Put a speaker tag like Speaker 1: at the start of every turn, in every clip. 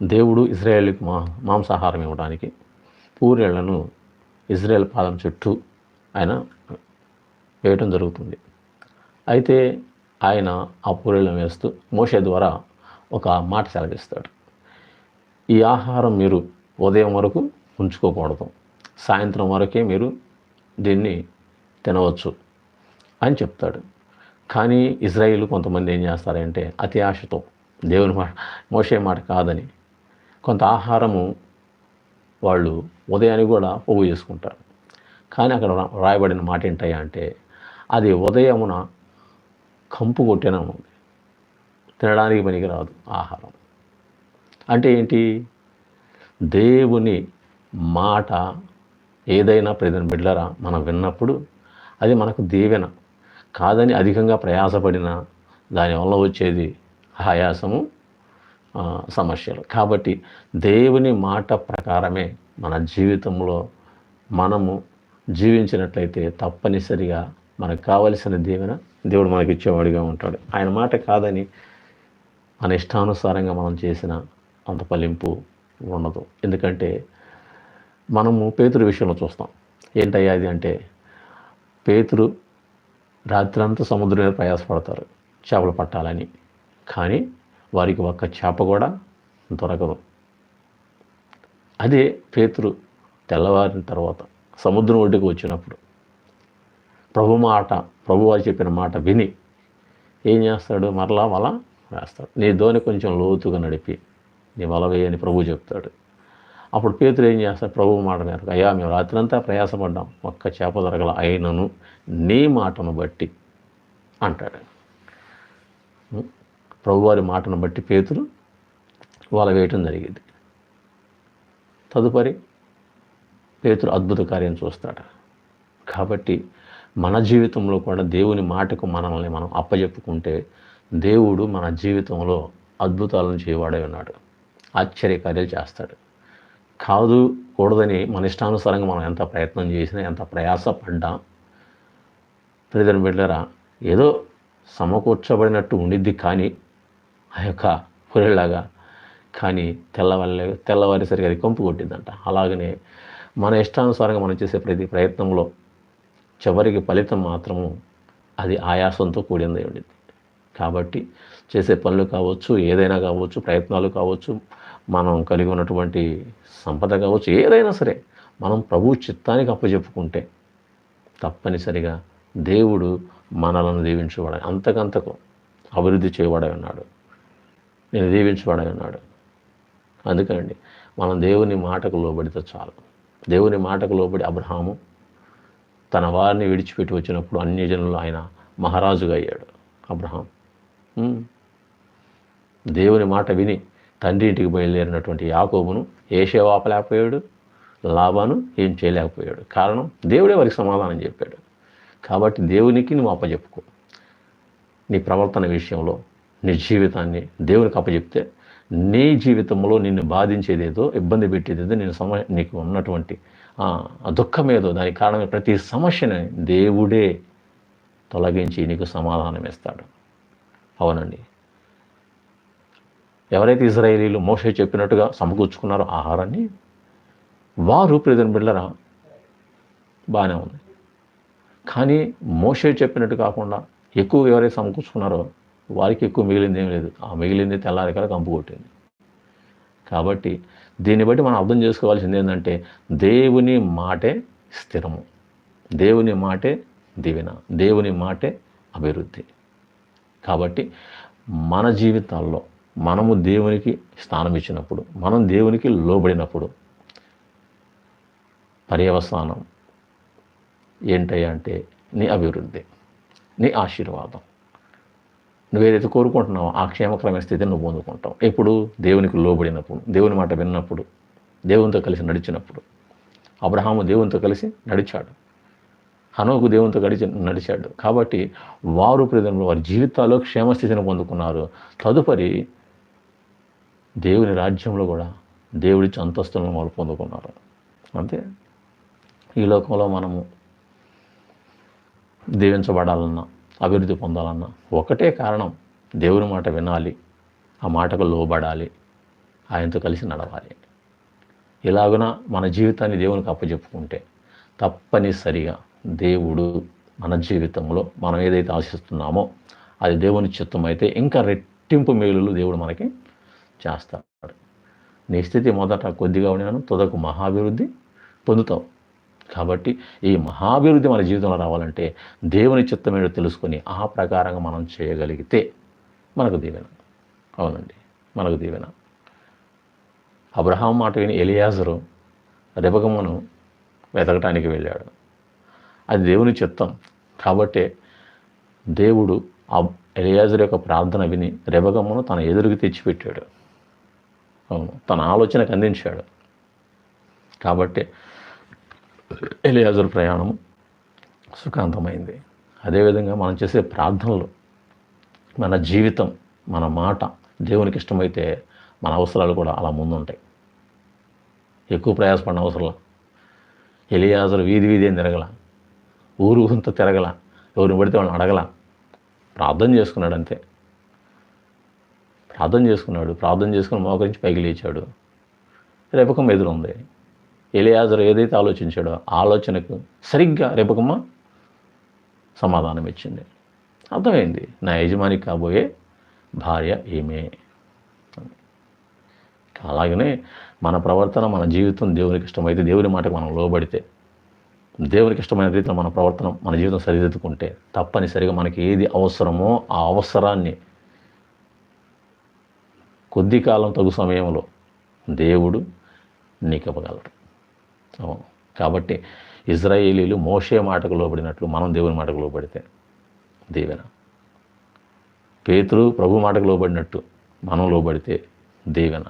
Speaker 1: దేవుడు ఇజ్రాయేల్కి మా మాంసాహారం ఇవ్వడానికి పూరేళ్ళను ఇజ్రాయెల్ పాదం చుట్టూ ఆయన వేయటం జరుగుతుంది. అయితే ఆయన ఆ పూరేళ్ళను వేస్తూ మోషే ద్వారా ఒక మాట సెలవిస్తాడు. ఈ ఆహారం మీరు ఉదయం వరకు ఉంచుకోకూడదు. సాయంత్రం వరకే మీరు దీన్ని తినవచ్చు అని చెప్తాడు. కానీ ఇజ్రాయిల్ కొంతమంది ఏం చేస్తారంటే అతి ఆశతో దేవుని మాట మోసే మాట కాదని కొంత ఆహారము వాళ్ళు ఉదయాన్ని కూడా పోగు చేసుకుంటారు. కానీ అక్కడ రాయబడిన మాట ఏంటయ్యా అంటే అది ఉదయమున కంపు కొట్టిన ఉంది. తినడానికి పనికిరాదు ఆహారం. అంటే ఏంటి? దేవుని మాట ఏదైనా ప్రజల బిడ్డలరా మనం విన్నప్పుడు అది మనకు దీవెన. కాదని అధికంగా ప్రయాసపడిన దానివల్ల వచ్చేది ఆయాసము సమస్యలు. కాబట్టి దేవుని మాట ప్రకారమే మన జీవితంలో మనము జీవించినట్లయితే తప్పనిసరిగా మనకు కావలసిన దీవెన దేవుడు మనకి ఇచ్చేవాడిగా ఉంటాడు. ఆయన మాట కాదని మన ఇష్టానుసారంగా మనం చేసిన అంత ఫలింపు ఉండదు. ఎందుకంటే మనము పేతురు విషయంలో చూస్తాం. ఏంటయ్యా అది అంటే పేతురు రాత్రంతా సముద్రం మీద ప్రయాసపడతారు. చేపలు పట్టాలని. కానీ వారికి ఒక్క చేప కూడా దొరకదు. అదే పేతురు తెల్లవారిన తర్వాత సముద్రం ఒడ్డుకు వచ్చినప్పుడు ప్రభు మాట ప్రభు వారు చెప్పిన మాట విని ఏం చేస్తాడు? మరలా వల వేస్తాడు. నీ ధోని కొంచెం లోతుగా నడిపి నీ వల వేయని ప్రభు చెప్తాడు. అప్పుడు పేతురు ఏం చేస్తాడు? ప్రభు మాట మేరకు అయ్యా మేము రాత్రంతా ప్రయాసపడ్డాం ఒక్క చేప దొరకల అయినను నీ మాటను బట్టి అంటాడు. ప్రభువారి మాటను బట్టి పేతురు వాళ్ళ వేయటం జరిగింది. తదుపరి పేతురు అద్భుత కార్యం చూస్తాడు. కాబట్టి మన జీవితంలో కూడా దేవుని మాటకు మనల్ని మనం అప్పజెప్పుకుంటే దేవుడు మన జీవితంలో అద్భుతాలను చేయవాడే ఉన్నాడు. ఆశ్చర్యకార్యాలు చేస్తాడు. కాదు కూడదని మన ఇష్టానుసారంగా మనం ఎంత ప్రయత్నం చేసినా ఎంత ప్రయాస పడ్డా ప్రజలను బిడ్డరా ఏదో సమకూర్చబడినట్టు ఉండిద్ది కానీ ఆ యొక్క పురేలాగా కానీ తెల్లవారి తెల్లవారేసరికి అది కంపు కొట్టిందంట. అలాగనే మన ఇష్టానుసారంగా మనం చేసే ప్రతి ప్రయత్నంలో చివరికి ఫలితం మాత్రము అది ఆయాసంతో కూడింది ఉండింది. కాబట్టి చేసే పనులు కావచ్చు ఏదైనా కావచ్చు ప్రయత్నాలు కావచ్చు మనం కలిగి ఉన్నటువంటి సంపద కావచ్చు ఏదైనా సరే మనం ప్రభు చిత్తానికి అప్పచెప్పుకుంటే తప్పనిసరిగా దేవుడు మనలను దీవించేవాడు అంతకంతకు అభివృద్ధి చేయబడి ఉన్నాడు. నేను దీవించబడి ఉన్నాడు అందుకనండి మనం దేవుని మాటకు లోబడితే చాలు. దేవుని మాటకు లోబడి అబ్రహాము తన వారిని విడిచిపెట్టి వచ్చినప్పుడు అన్ని జనులు ఆయన మహారాజుగా అయ్యాడు అబ్రహాం. దేవుని మాట విని తండ్రి ఇంటికి బయలుదేరినటువంటి యాకోబును ఏషే ఆపలేకపోయాడు లాభాను ఏం చేయలేకపోయాడు. కారణం దేవుడే వారికి సమాధానం చెప్పాడు. కాబట్టి దేవునికి నువ్వు అప్పచెప్పుకో నీ ప్రవర్తన విషయంలో నీ జీవితాన్ని దేవునికి అప్పచెప్తే నీ జీవితంలో నిన్ను బాధించేదేదో ఇబ్బంది పెట్టేదేదో నేను సమ నీకు ఉన్నటువంటి దుఃఖం ఏదో దానికి కారణమే ప్రతి సమస్యని దేవుడే తొలగించి నీకు సమాధానం ఇస్తాడు. అవునండి. ఎవరైతే ఇజ్రాయేలీలు మోసే చెప్పినట్టుగా సమకూర్చుకున్నారో ఆహారాన్ని వారు ప్రజల బిళ్ళరా బాగానే ఉంది. కానీ మోసే చెప్పినట్టు కాకుండా ఎక్కువ ఎవరైతే సమకూర్చుకున్నారో వారికి ఎక్కువ మిగిలింది ఏం లేదు. ఆ మిగిలింది తెల్లారికల కంపు కొట్టింది. కాబట్టి దీన్ని బట్టి మనం అర్థం చేసుకోవాల్సింది ఏంటంటే దేవుని మాటే స్థిరము. దేవుని మాటే దివిన. దేవుని మాటే అభివృద్ధి. కాబట్టి మన జీవితాల్లో మనము దేవునికి స్థానం ఇచ్చినప్పుడు మనం దేవునికి లోబడినప్పుడు పర్యవసానం ఏంటయ్యా అంటే నీ అభివృద్ధి నీ ఆశీర్వాదం. నువ్వేదైతే కోరుకుంటున్నావో ఆ క్షేమకరమైన స్థితిని నువ్వు పొందుకుంటావు. ఎప్పుడు? దేవునికి లోబడినప్పుడు దేవుని మాట విన్నప్పుడు దేవునితో కలిసి నడిచినప్పుడు. అబ్రహాము దేవునితో కలిసి నడిచాడు. హనోకు దేవునితో గడిచి నడిచాడు. కాబట్టి వారు ప్రజలు వారి జీవితాల్లో క్షేమస్థితిని పొందుకున్నారు. తదుపరి దేవుని రాజ్యంలో కూడా దేవుడిచ్చి అంతస్తులను వాళ్ళు పొందుకున్నారు. అంతే? ఈ లోకంలో మనము దీవించబడాలన్నా అభివృద్ధి పొందాలన్నా ఒకటే కారణం దేవుని మాట వినాలి ఆ మాటకు లోబడాలి ఆయనతో కలిసి నడవాలి. ఇలాగున మన జీవితాన్ని దేవునికి అప్పచెప్పుకుంటే తప్పనిసరిగా దేవుడు మన జీవితంలో మనం ఏదైతే ఆశిస్తున్నామో అది దేవుని చిత్తం అయితే ఇంకా రెట్టింపు మేలులు దేవుడు మనకి చేస్తాడు. నీ స్థితి మొదట కొద్దిగా ఉన్నాను తుదకు మహాభివృద్ధి పొందుతావు. కాబట్టి ఈ మహాభివృద్ధి మన జీవితంలో రావాలంటే దేవుని చిత్తం ఏంటో తెలుసుకొని ఆ ప్రకారంగా మనం చేయగలిగితే మనకు దీవెన. అవునండి. మనకు దీవెన. అబ్రహాం మాట విని ఎలియాజరు రెబకమ్మను వెతకటానికి వెళ్ళాడు. అది దేవుని చిత్తం. కాబట్టే దేవుడు ఆ ఎలియాజర్ యొక్క ప్రార్థన విని రెబకమ్మను తన ఎదురుకి తెచ్చిపెట్టాడు. అవును. తన ఆలోచనకు అందించాడు. కాబట్టి ఎలియాజర్ ప్రయాణము సుఖాంతమైంది. అదేవిధంగా మనం చేసే ప్రార్థనలు మన జీవితం మన మాట దేవునికి ఇష్టమైతే మన అవసరాలు కూడా అలా ముందుంటాయి. ఎక్కువ ప్రయాసపడిన అవసరం ఎలియాజరు వీధి వీధి ఏం తిరగల ఊరు ఊరంతా తిరగల ఎవరిని పడితే వాళ్ళని అడగల ప్రార్థన చేసుకున్నాడు అంతే. ప్రార్థన చేసుకున్నాడు ప్రార్థన చేసుకుని మోకరించి పైకి లేచాడు. రేపకం ఎదురుంది ఎలియాజరు ఏదైతే ఆలోచించాడో ఆలోచనకు సరిగ్గా రేపకమ్మ సమాధానం ఇచ్చింది. అర్థమైంది. నా యజమాని కాబోయే భార్య ఏమే అలాగనే మన ప్రవర్తన మన జీవితం దేవునికి ఇష్టమైతే దేవుని మాటకు మనం లోబడితే దేవునికి ఇష్టమైన రీతిలో మన ప్రవర్తన మన జీవితం సరిదిద్దుకుంటే తప్పనిసరిగా మనకి ఏది అవసరమో ఆ అవసరాన్ని కొద్ది కాలం తగు సమయంలో దేవుడు నీకు ఇవ్వగలడు. అవును కాబట్టి ఇజ్రాయేలీలు మోషే మాటకు లోబడినట్లు మనం దేవుని మాటకు లోబడితే దీవెన. పేతురు ప్రభు మాటకు లోబడినట్టు మనం లోబడితే దీవెన.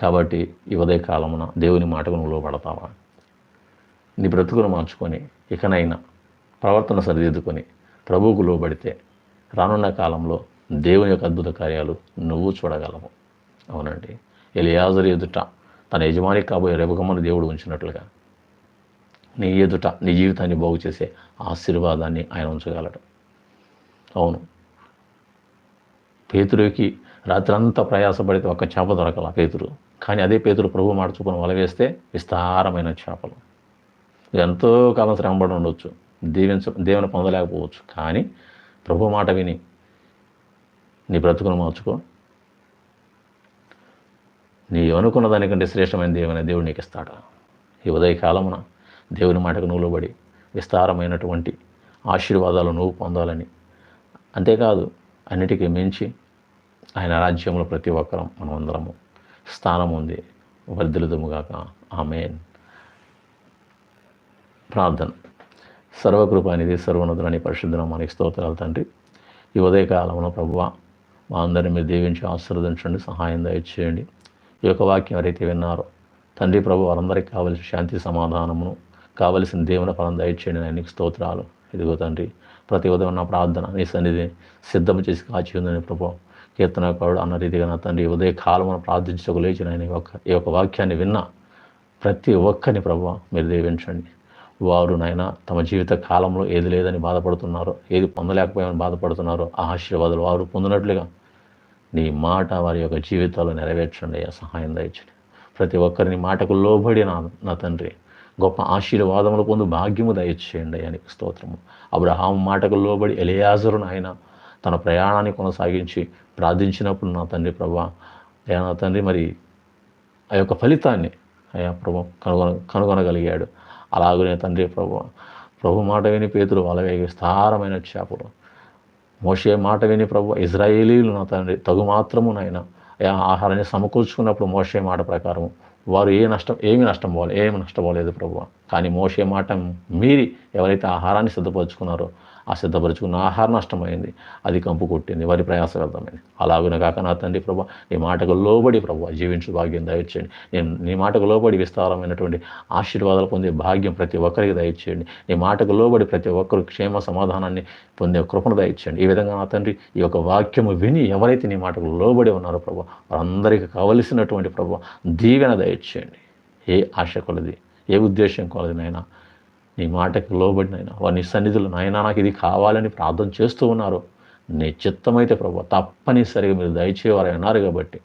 Speaker 1: కాబట్టి ఈ కాలమున దేవుని మాటకు నువ్వు లోబడతావా? నీ బ్రతుకును మార్చుకొని ఇకనైనా ప్రవర్తన సరిదిద్దుకొని ప్రభువుకు లోబడితే రానున్న కాలంలో దేవుని యొక్క అద్భుత కార్యాలు నువ్వు చూడగలవు. అవునండి. ఎలియాజరు ఎదుట తన యజమానికి కాబోయే రేపకమ్మను దేవుడు ఉంచినట్లుగా నీ ఎదుట నీ జీవితాన్ని బాగు చేసే ఆశీర్వాదాన్ని ఆయన ఉంచగలడు. అవును. పేతురుకి రాత్రంతా ప్రయాసపడితే ఒక్క చేప దొరకల పేతురు. కానీ అదే పేతురు ప్రభు మాట చూపును వల వేస్తే విస్తారమైన చేపలు. ఎంతో కాలం శ్రమపడి ఉండొచ్చు. దీవించ దేవుని పొందలేకపోవచ్చు. కానీ ప్రభు మాట విని నీ బ్రతుకును మార్చుకో. నీ అనుకున్న దానికంటే శ్రేష్టమైన దేవుని దేవుడు నీకు ఇస్తాడు ఈ ఉదయకాలమున దేవుని మాటకు నువ్వు విస్తారమైనటువంటి ఆశీర్వాదాలు నువ్వు పొందాలని. అంతేకాదు అన్నిటికీ మించి ఆయన రాజ్యంలో ప్రతి ఒక్కరం మనమందరము స్థానం ఉంది. వర్ధిల్లుదుముగాక. ఆమెన్. ప్రార్థన. సర్వకృపానిధి సర్వనదులని పరిశుద్ధం మనకి స్తోత్రాలు తండ్రి. ఈ ఉదయకాలంలో ప్రభువ మా అందరిని మీరు దీవించి ఆశీర్వదించండి సహాయం దయచేయండి. ఈ యొక్క వాక్యం ఎవరైతే విన్నారో తండ్రి ప్రభు వారందరికీ కావలసిన శాంతి సమాధానమును కావలసిన దేవుని ఫలం దయచేయండి నేను స్తోత్రాలు. ఇదిగో తండ్రి ప్రతి ఉదయం నా ప్రార్థన నీ సన్నిధి సిద్ధం చేసి కాచి ఉందని ప్రభు కీర్తనకారుడు అన్న రీతిగా నా తండ్రి ఉదయ కాలమున ప్రార్థించకు లేచిన ఆయన ఈ యొక్క ఈ యొక్క వాక్యాన్ని విన్న ప్రతి ఒక్కరిని ప్రభు మీరు దీవించండి. వారు నాయన తమ జీవిత కాలంలో ఏది లేదని బాధపడుతున్నారో ఏది పొందలేకపోయామని బాధపడుతున్నారో ఆ ఆశీర్వాదాలు వారు పొందినట్లుగా నీ మాట వారి యొక్క జీవితాలు నెరవేర్చండి అయ్యా సహాయం దయచండి ప్రతి ఒక్కరిని మాటకు లోబడి నా నా తండ్రి గొప్ప ఆశీర్వాదములు పొందు భాగ్యము దయచేయండి అని స్తోత్రము. అబ్రహాం మాటకు లోబడి ఎలియాజరును ఆయన తన ప్రయాణాన్ని కొనసాగించి ప్రార్థించినప్పుడు నా తండ్రి ప్రభా అయ్యా నా తండ్రి మరి ఆ యొక్క ఫలితాన్ని అయ్యా ప్రభు కనుగొన కనుగొనగలిగాడు. అలాగనే తండ్రి ప్రభు ప్రభు మాట విని పేతులు వలవేగి విస్తారమైన చేపలు మోషే మాట విని ప్రభు ఇజ్రాయేలీలు నా తండ్రి తగు మాత్రము నాయన ఆహారాన్ని సమకూర్చుకున్నప్పుడు మోషే మాట ప్రకారం వారు ఏ నష్టం ఏమి నష్టం పోవాలి ఏమి నష్టపోలేదు ప్రభు. కానీ మోషే మాట మీరి ఎవరైతే ఆహారాన్ని సిద్ధపరచుకున్నారో ఆ సిద్ధపరచుకున్న ఆహారం నష్టమైంది. అది కంపు కొట్టింది. వారి ప్రయాస వ్యర్థమైంది. అలాగున కాక నా తండ్రి ప్రభు నీ మాటకు లోబడి ప్రభు జీవించు భాగ్యం దయచేయండి. నేను నీ మాటకు లోబడి విస్తారమైనటువంటి ఆశీర్వాదాలు పొందే భాగ్యం ప్రతి ఒక్కరికి దయచేయండి. నీ మాటకు లోబడి ప్రతి ఒక్కరు క్షేమ సమాధానాన్ని పొందే కృపను దయచేయండి. ఈ విధంగా నా తండ్రి ఈ యొక్క వాక్యము విని ఎవరైతే నీ మాటకు లోబడి ఉన్నారో ప్రభు వారందరికీ కావలసినటువంటి ప్రభు దీవెన దయచేయండి. ఏ ఆశ కొలది ఏ ఉద్దేశం కొలదినైనా నీ మాటకి లోబడినైనా వారి నీ సన్నిధులు నాయనా నాకు ఇది కావాలని ప్రార్థన చేస్తూ ఉన్నారు. నీ చిత్తమైతే ప్రభు తప్పనిసరిగా మీరు దయచేవారు అన్నారు కాబట్టి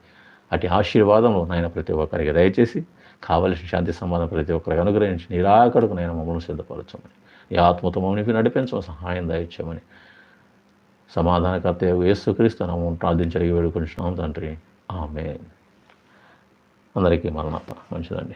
Speaker 1: అటు ఆశీర్వాదము నాయన ప్రతి ఒక్కరికి దయచేసి కావలసిన శాంతి సమాధానం ప్రతి ఒక్కరికి అనుగ్రహించి నిరాకడకు నేను మమ్మల్ని సిద్ధపరచమని ఈ ఆత్మతో మమ్మల్ని నడిపించమని సహాయం దయచేయమని సమాధానకర్త యేసుక్రీస్తు నామం ప్రార్థించడానికి వేడుకొంటున్నాం తండ్రి. ఆమె అందరికీ మరణ మంచిదండి.